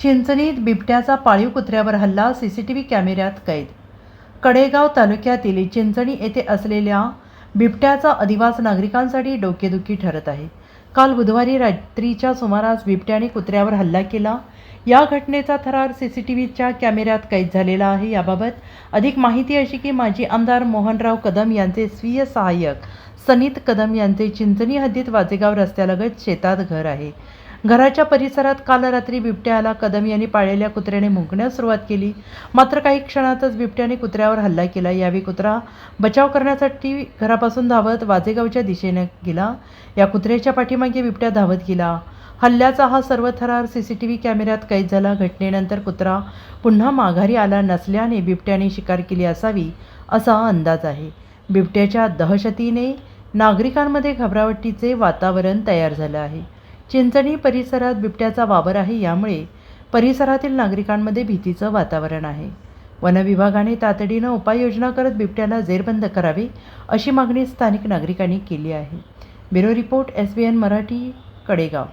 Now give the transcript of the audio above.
चिंचणीत बिबट्याचा पाळीव कुत्र्यावर हल्ला सीसीटीव्ही कॅमेऱ्यात कैद. कडेगाव तालुक्यातील चिंचणी येथे असलेल्या बिबट्याचा अधिवास नागरिकांसाठी डोकेदुखी ठरत आहे. काल बुधवारी रात्रीच्या सुमारास बिबट्याने कुत्र्यावर हल्ला केला. या घटनेचा थरार सी सी टी व्हीच्या कॅमेऱ्यात कैद झालेला आहे. याबाबत अधिक माहिती अशी की माजी आमदार मोहनराव कदम यांचे स्वीय सहाय्यक सनीत कदम यांचे चिंचणी हद्दीत वाजेगाव रस्त्यालगत शेतात घर आहे. घराच्या परिसरात काल रात्री बिबट्याला कदम यांनी पाळलेल्या कुत्र्याने मुंकण्यास सुरुवात केली. मात्र काही क्षणातच बिबट्याने कुत्र्यावर हल्ला केला. यावेळी कुत्रा बचाव करण्यासाठी घरापासून धावत वाजेगावच्या दिशेने गेला. या कुत्र्याच्या पाठीमागे बिबट्या धावत गेला. हल्ल्याचा हा सर्व थरार सी सी टी व्ही कॅमेऱ्यात कैद झाला. घटनेनंतर कुत्रा पुन्हा माघारी आला नसल्याने बिबट्याने शिकार केली असावी असा अंदाज आहे. बिबट्याच्या दहशतीने नागरिकांमध्ये घबरावटीचे वातावरण तयार झालं आहे. चिंचणी परिसरात बिबट्याचा वावर आहे यामुळे परिसरातील नागरिकांमध्ये भीतीचं वातावरण आहे. वनविभागाने तातडीनं उपाययोजना करत बिबट्याला जेरबंद करावे अशी मागणी स्थानिक नागरिकांनी केली आहे. Bureau report S B N Marathi Kadegaon.